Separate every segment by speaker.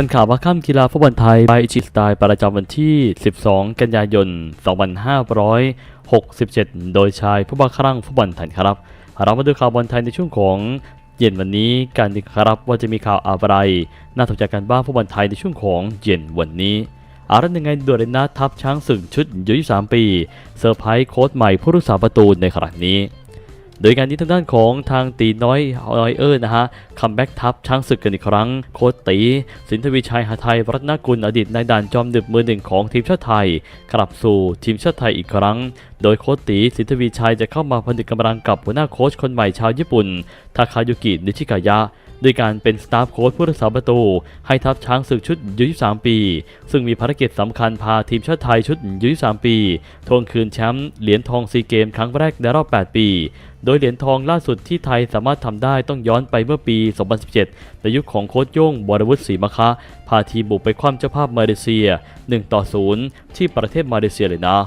Speaker 1: ทันข่าวว่าข้ามกีฬาฟุตบอลไทยไปจิชิสไตล์ประจำวันที่ 12 กันยายน 2567 โดยชายผู้บังคับฟุตบอลไทยครับ เรามาดูข่าวบอลไทยในช่วงของเย็นวันนี้กันดีครับว่าจะมีข่าวอะไร น่าสนใจกันบ้างฟุตบอลไทยในช่วงของเย็นวันนี้อารันยังไงดวเลนะทัพช้างศึกชุดอายุ23ปี เซอร์ไพรส์โค้ชใหม่ผู้รักษาประตูในขณะนี้ โดยการนี้ทางด้านของทางตีน้อยออยเออร์นะฮะคัมแบ็กทัพช้างศึกกันอีกครั้ง โค้ชตี สินทวีชัยหาไทยรัตนกุลอดีตนายด่านจอมดึกมือหนึ่งของทีมชาติไทย กลับสู่ทีมชาติไทยอีกครั้ง โดยโค้ชตี สินทวีชัยจะเข้ามาผนึกกำลังกับหัวหน้าโค้ชคนใหม่ชาวญี่ปุ่น ทาคายุกินิชิกายะ ด้วยการเป็นสตาฟโค้ชผู้รักษาประตู ให้ทัพช้างศึกชุดยุ23ปี ซึ่งมีภารกิจสำคัญพาทีมชาติไทยชุดยุ23ปีทวงคืนแชมป์เหรียญทองซีเกมครั้งแรกในรอบ 8 ปี โดยเหรียญทองล่าสุดที่ไทยสามารถทำได้ต้องย้อนไปเมื่อปี 2017 ในยุคของโค้ชโย่งบรวุฒิศรีมะคะ พาทีมบุกไปคว้ำเจ้าภาพมาเลเซีย 1 ต่อ 0 ที่ประเทศมาเลเซียเลยนะ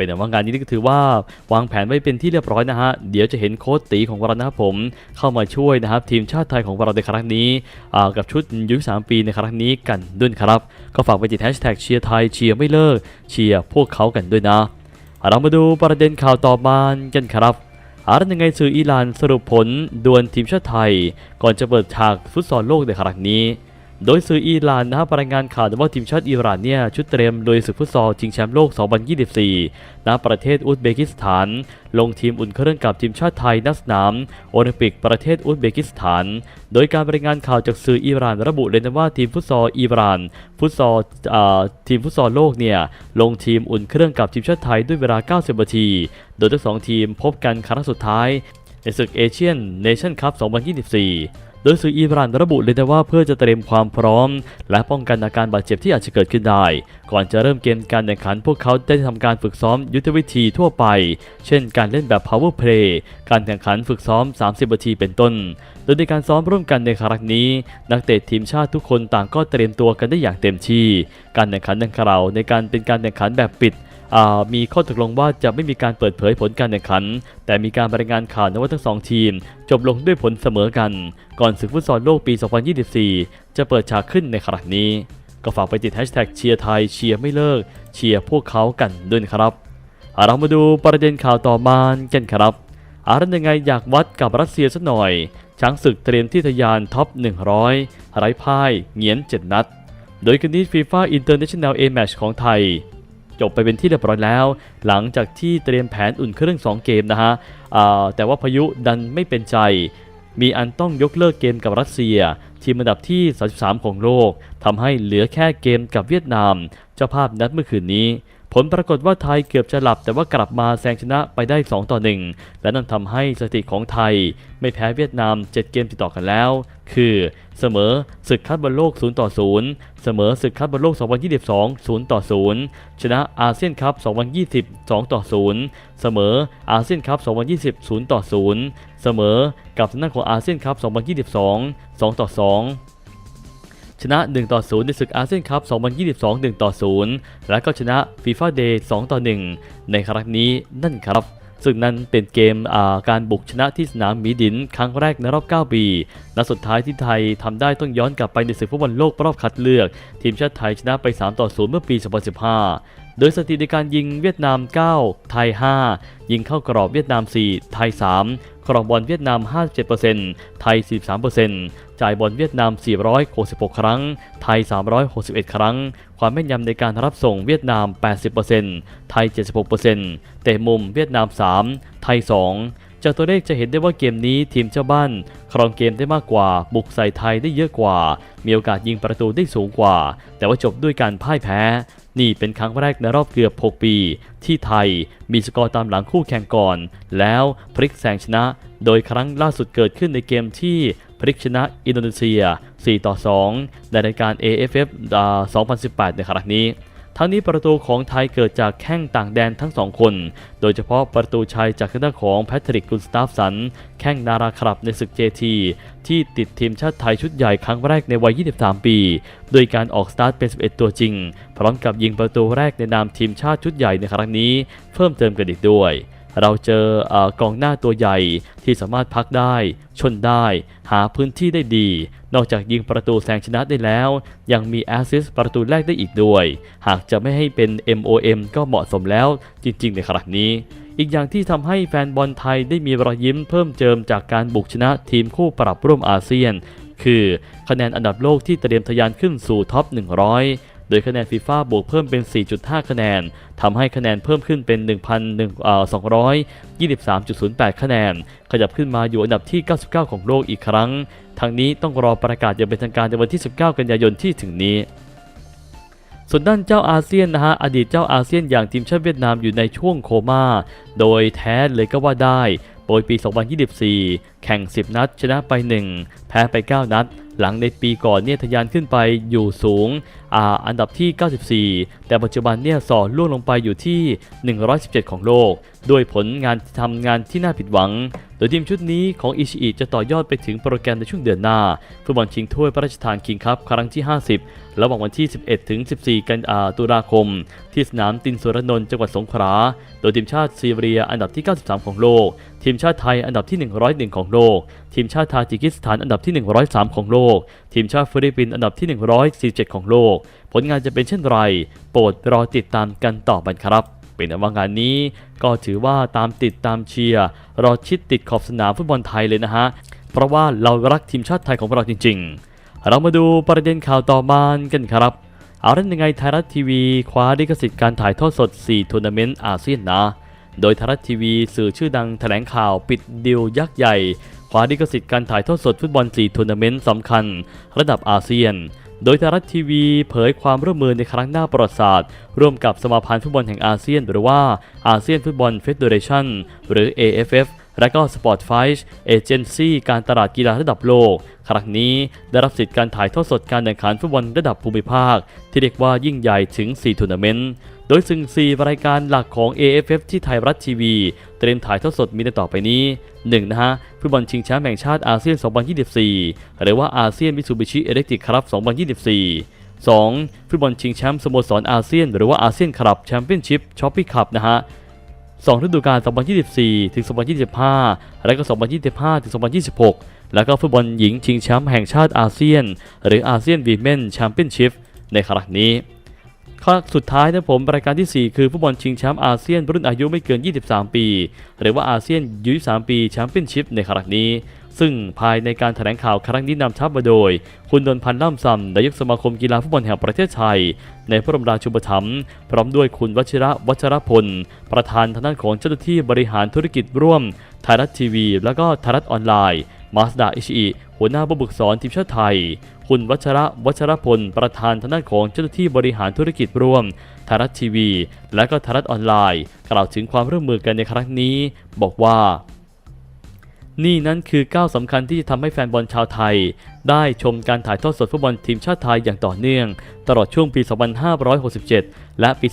Speaker 1: เป็นแต่ว่างานนี้ก็ถือว่าวางแผนไว้เป็นที่เรียบร้อยนะฮะ เดี๋ยวจะเห็นโค้ชตีของเรานะครับผมเข้ามาช่วยนะครับ ทีมชาติไทยของเราในครั้งนี้กับชุดอายุ3ปีในครั้งนี้กันด้วยครับ ก็ฝากไปติดแฮชแท็กเชียร์ไทยเชียร์ไม่เลิกเชียร์พวกเขากันด้วยนะ เรามาดูประเด็นข่าวต่อมากันครับอารันยังไงสื่ออิหร่านสรุปผลดวลทีมชาติไทย ก่อนจะเปิดฉากฟุตซอลโลกในครั้งนี้ โดยสื่ออิหร่านนะครับรายงานข่าวว่าทีมชาติอิหร่านเนี่ยชุดเตรียมโดยศึกฟุตซอลชิงแชมป์โลก 2024 ณ ประเทศอุซเบกิสถาน ลงทีมอุ่นเครื่องกับทีมชาติไทยนักสนาม โอลิมปิกประเทศอุซเบกิสถาน โดยการรายงานข่าวจากสื่ออิหร่านระบุเลยนะว่าทีมฟุตซอลอิหร่าน ฟุตซอลทีมฟุตซอลโลกเนี่ยลงทีมอุ่นเครื่องกับทีมชาติไทยด้วยเวลา 90 นาที โดยทั้งสองทีมพบกันครั้งสุดท้ายในศึกเอเชียนเนชั่นคัพ 2024 โดยสื่ออิหร่านระบุเลยนะว่าเพื่อจะเตรียมความพร้อม และป้องกันอาการบาดเจ็บที่อาจจะเกิดขึ้นได้ ก่อนจะเริ่มเกมการแข่งขัน พวกเขาได้ทำการฝึกซ้อมยุทธวิธีทั่วไป เช่น การเล่นแบบ power play การแข่งขันฝึกซ้อม 30นาทีเป็นต้น โดยในการซ้อมร่วมกันในครั้งนี้ นักเตะทีมชาติทุกคนต่างก็เตรียมตัวกันได้อย่างเต็มที่ การแข่งขันดังกล่าวในการเป็นการแข่งขันแบบปิด มีข้อตกลงว่าจะไม่มีการเปิดเผยผลการแข่งขัน แต่มีการรายงานข่าวนะว่าทั้งสองทีม จบลงด้วยผลเสมอกัน ก่อนศึกฟุตซอลโลกปี 2024 จะเปิดฉากขึ้นในครั้งนี้ ก็ฝากไปติดแฮชแท็กเชียร์ไทยเชียร์ไม่เลิกเชียร์พวกเขากันด้วยครับเรามาดูประเด็นข่าวต่อมากันครับอารันยังไงอยากวัดกับรัสเซียสักหน่อย ช้างศึกเตรียมที่ทะยานท็อป 100 ไร้พ่ายเงียน 7 นัด โดยคืนนี้ฟีฟ่าอินเตอร์เนชั่นแนลเอแมชของไทย จบไปเป็นที่เรียบร้อยแล้ว หลังจากที่เตรียมแผนอุ่นเครื่อง 2 เกมนะฮะแต่ว่าพายุดันไม่เป็นใจ มีอันต้องยกเลิกเกมกับรัสเซีย ทีมอันดับที่ 33 ของโลกทำให้เหลือแค่เกมกับเวียดนาม เจ้าภาพนัดเมื่อคืนนี้ ผลปรากฏว่าไทยเกือบจะหลับแต่ว่ากลับมาแซงชนะไปได้ 2 ต่อ 1 และนั่นทำให้สถิติของไทย ไม่แพ้เวียดนาม 7 เกมติดต่อกันแล้ว คือเสมอศึกคัดบอลโลก 0 ต่อ 0 เสมอศึกคัดบอลโลก 2022 0 ต่อ 0 ชนะอาเซียนคัพ 2020 2 ต่อ 0 เสมออาเซียนคัพ 2020 0 ต่อ 0 เสมอกับทางด้านของอาเซียนคัพ 2022 2 ต่อ 2 ชนะ 1 ต่อ 0 ในศึกอาเซียนคัพ 2022 1 ต่อ 0 และก็ชนะฟีฟ่าเดย์2ต่อ 1 ในครั้งนี้นั่นครับซึ่งนั่นเป็นเกมาการบุกชนะที่สนามมีดินครั้งแรกในรอบ 9 ปีนัดสุดท้ายที่ไทยทำได้ต้องย้อนกลับไปในศึกฟุตบอลโลกรอบคัดเลือก ทีมชาติไทยชนะไป 3 ต่อ 0 เมื่อปี 2015 โดยสถิติในการยิงเวียดนาม 9 ไทย 5 ยิงเข้ากรอบเวียดนาม 4 ไทย 3 ครองบอลเวียดนาม 57%ไทย 43% จ่ายบอลเวียดนาม 466 ครั้ง ไทย 361 ครั้ง ความแม่นยำในการรับส่งเวียดนาม 80%ไทย 76%เตะมุมเวียดนาม 3 ไทย 2 จากตัวเลขจะเห็นได้ว่าเกมนี้ทีมเจ้าบ้านครองเกมได้มากกว่า บุกใส่ไทยได้เยอะกว่า มีโอกาสยิงประตูได้สูงกว่า แต่ว่าจบด้วยการพ่ายแพ้นี่เป็นครั้งแรกในรอบเกือบ 6 ปี ที่ไทยมีสกอร์ตามหลังคู่แข่งก่อน แล้วพลิกแซงชนะ โดยครั้งล่าสุดเกิดขึ้นในเกมที่ พลิกชนะอินโดนีเซีย 4 ต่อ 2 ในรายการ AFF อ่า2018 ในครั้งนี้ ทั้งนี้ประตูของไทยเกิดจากแข้งต่างแดนทั้งสองคน โดยเฉพาะประตูชัยจากทางด้านของแพทริกกุนสตาฟสัน แข้งนาราคลับในศึก JT ที่ติดทีมชาติไทยชุดใหญ่ครั้งแรกในวัย 23 ปี โดยการออกสตาร์ทเป็น 11 ตัวจริง พร้อมกับยิงประตูแรกในนามทีมชาติชุดใหญ่ในครั้งนี้ เพิ่มเติมกันอีกด้วย เราเจออกองหน้าตัวใหญ่ที่สามารถพักได้ ชนได้ หาพื้นที่ได้ดี นอกจากยิงประตูแซงชนะได้แล้ว ยังมีแอสซิสประตูแรกได้อีกด้วย หากจะไม่ให้เป็น MOM ก็เหมาะสมแล้วจริง ๆ ในขณะนี้อีกอย่างที่ทำให้แฟนบอลไทยได้มีรอยยิ้มเพิ่มเติมจากการบุกชนะทีมคู่ปรับร่วมอาเซียน คือคะแนนอันดับโลกที่เตรียมทะยานขึ้นสู่ท็อป 100 โดยคะแนนฟีฟ่าบวกเพิ่มเป็น 4.5 คะแนนทำให้คะแนนเพิ่มขึ้นเป็น 1,223.08 คะแนน ขยับขึ้นมาอยู่อันดับที่ 99 ของโลกอีกครั้งทางนี้ต้องรอประกาศอย่างเป็นทางการในวันที่ 19 กันยายนที่ถึงนี้ส่วนด้านเจ้าอาเซียนนะฮะอดีตเจ้าอาเซียนอย่างทีมชาติเวียดนามอยู่ในช่วงโคมา่า โดยแท้เลยก็ว่าได้ โดยปี 2024 แข่ง 10 นัด ชนะไป 1 แพ้ไป 9 นัด หลังในปีก่อนเนี่ยทะยานขึ้นไปอยู่สูงอ่าอันดับที่ 94 แต่ปัจจุบันเนี่ยสอล่วงลงไปอยู่ที่ 117 ของโลก ด้วยผลงานทำงานที่น่าผิดหวัง โดยทีมชุดนี้ของอิชิอิจะต่อยอดไปถึงโปรแกรมในช่วงเดือนหน้าฟุตบอลชิงถ้วยพระราชทานคิงคัพครั้งที่ 50 ระหว่างวันที่ 11 ถึง 14 กันยาตุลาคม ที่สนามตินสุรนนท์จังหวัดสงขลา โดยทีมชาติซีเรียอันดับที่ 93 ของโลก ทีมชาติไทยอันดับที่ 101 ของโลก ทีมชาติทาจิกิสถานอันดับที่ 103 ของโลก ทีมชาติฟิลิปปินส์อันดับที่ 147 ของโลก ผลงานจะเป็นเช่นไร โปรดรอติดตามกันต่อไปครับ เป็นอันว่างานนี้ ก็ถือว่าตามติดตามเชียร์รอชิดติดขอบสนามฟุตบอลไทยเลยนะฮะ เพราะว่าเรารักทีมชาติไทยของเราจริง ๆ เรามาดูประเด็นข่าวต่อมากันครับเอาเรื่องยังไงไทยรัฐทีวี คว้าลิขสิทธิ์การถ่ายทอดสด 4 ทัวร์นาเมนต์อาเซียนนะ โดยไทยรัฐทีวีสื่อชื่อดังแถลงข่าวปิดดีลยักษ์ใหญ่คว้าลิขสิทธิ์การถ่ายทอดสดฟุตบอล 4 ทัวร์นาเมนต์สำคัญ ระดับอาเซียน โดยไทยรัฐทีวีเผยความร่วมมือในครั้งหน้าประวัติศาสตร์ ร่วมกับสมาพันธ์ฟุตบอลแห่งอาเซียน หรือว่าอาเซียนฟุตบอลเฟเดเรชั่นหรือ AFF และก็ Sport f i g h t Agency การตลาดกีฬาระดับโลก ครั้งนี้ได้รับสิทธิ์การถ่ายทอดสดการแข่งขันฟุตบอลระดับภูมิภาค ที่เรียกว่ายิ่งใหญ่ถึง 4 ทัวร์นาเมนต์ โดยซึ่ง 4 รายการหลักของ AFF ที่ไทยรัฐทีวี เตรียมถ่ายทอดสดมีดังต่อไปนี้ 1. นะฮะฟุตบอลชิงแชมป์แห่งชาติอาเซียน 2024 หรือว่าอาเซียนมิซูบิชิเอเล็กทริกครับ 2024 2. ฟุตบอลชิงแชมป์สโมสรอาเซียน หรือว่าอาเซียนคลับแชมเปี้ยนชิพช้อปปี้คัพนะฮะ2ฤดูกาล 2024 ถึง 2025 และก็ 2025 ถึง 2026 แล้วก็ฟุตบอลหญิงชิงแชมป์แห่งชาติอาเซียน หรืออาเซียนวีเมนแชมเปี้ยนชิพในครั้งนี้ ข้อสุดท้ายนะผมรายการที่ 4 คือฟุตบอลชิงแชมป์อาเซียนรุ่นอายุไม่เกิน 23 ปี หรือว่าอาเซียนยู23ปีแชมเปี้ยนชิพในครั้งนี้ ซึ่งภายในการแถลงข่าวครั้งนี้นำทัพมาโดย คุณดนพันธ์ล่ำซำนายกสมาคมกีฬาฟุตบอลแห่งประเทศไทย ในพระบรมราชูปถัมภ์พร้อมด้วยคุณวชิระวัชรพล ประธานทางด้านของเจ้าหน้าที่บริหารธุรกิจร่วมไทยรัฐทีวี แล้วก็ไทยรัฐออนไลน์มาสดาอิชิอิหัวหน้าผู้ฝึกสอนทีมชาติไทย คุณวัชระวัชรพล ประธานทางด้านของเจ้าหน้าที่บริหารธุรกิจร่วมไทยรัฐทีวี และก็ไทยรัฐออนไลน์ กล่าวถึงความร่วมมือกันในครั้งนี้ บอกว่า นี่นั้นคือก้าวสำคัญที่จะทำให้แฟนบอลชาวไทย ได้ชมการถ่ายทอดสดฟุตบอลทีมชาติไทยอย่างต่อเนื่อง ตลอดช่วงปี 2567 และปี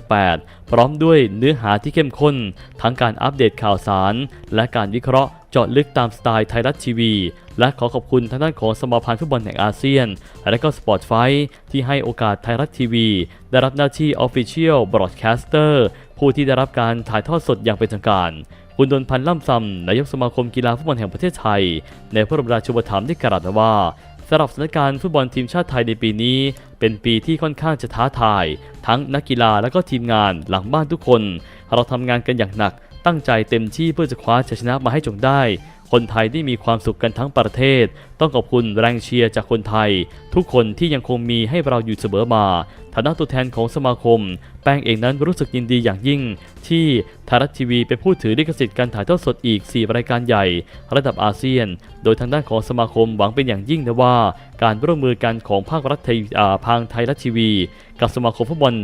Speaker 1: 2518 พร้อมด้วยเนื้อหาที่เข้มข้น ทั้งการอัปเดตข่าวสาร และการวิเคราะห์เจาะลึกตามสไตล์ไทยรัฐทีวี และขอขอบคุณทางด้านของสมาพันธ์ฟุตบอลแห่งอาเซียน และก็สปอร์ตไฟที่ให้โอกาสไทยรัฐทีวี ได้รับหน้าที่ Official Broadcaster ผู้ที่ได้รับการถ่ายทอดสดอย่างเป็นทางการ คุณดนพันธ์ล่ำซำนายกสมาคมกีฬาฟุตบอลแห่งประเทศไทย ในพระบรมราชูปถัมภ์ได้กล่าวว่าสำหรับสถานการณ์ฟุตบอลทีมชาติไทยในปีนี้ เป็นปีที่ค่อนข้างจะท้าทาย ทั้งนักกีฬาและก็ทีมงานหลังบ้านทุกคน เราทำงานกันอย่างหนักตั้งใจเต็มที่เพื่อจะคว้าชัยชนะมาให้จงได้ คนไทยได้มีความสุขกันทั้งประเทศ ต้องขอบคุณแรงเชียร์จากคนไทย ทุกคนที่ยังคงมีให้เราอยู่เสมอมาฐานะตัวแทนของสมาคม แป้งเองนั้นรู้สึกยินดีอย่างยิ่ง ที่ไทยรัฐทีวีเป็นผู้ถือลิขสิทธิ์การถ่ายทอดสดอีก 4 รายการใหญ่ ระดับอาเซียน โดยทางด้านของสมาคมหวังเป็นอย่างยิ่งนะว่า การร่วมมือกันของภาครัฐไทยอ่าทางไทยรัฐทีวี กับสมาคมฟุตบอล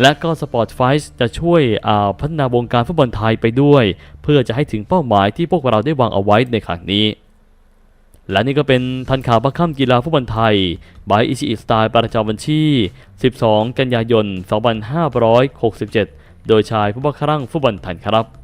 Speaker 1: และก็สปอร์ตไฟส์จะช่วยพัฒนาวงการฟุตบอลไทยไปด้วย เพื่อจะให้ถึงเป้าหมายที่พวกเราได้วางเอาไว้ในครั้งนี้ และนี่ก็เป็นทันข่าวบัคค่ำกีฬาฟุตบอลไทยบายอิชิอิสไตล์ประจำวันที่ 12 กันยายน 2567 โดยชายผู้บังคับฟุตบอลไทยครับ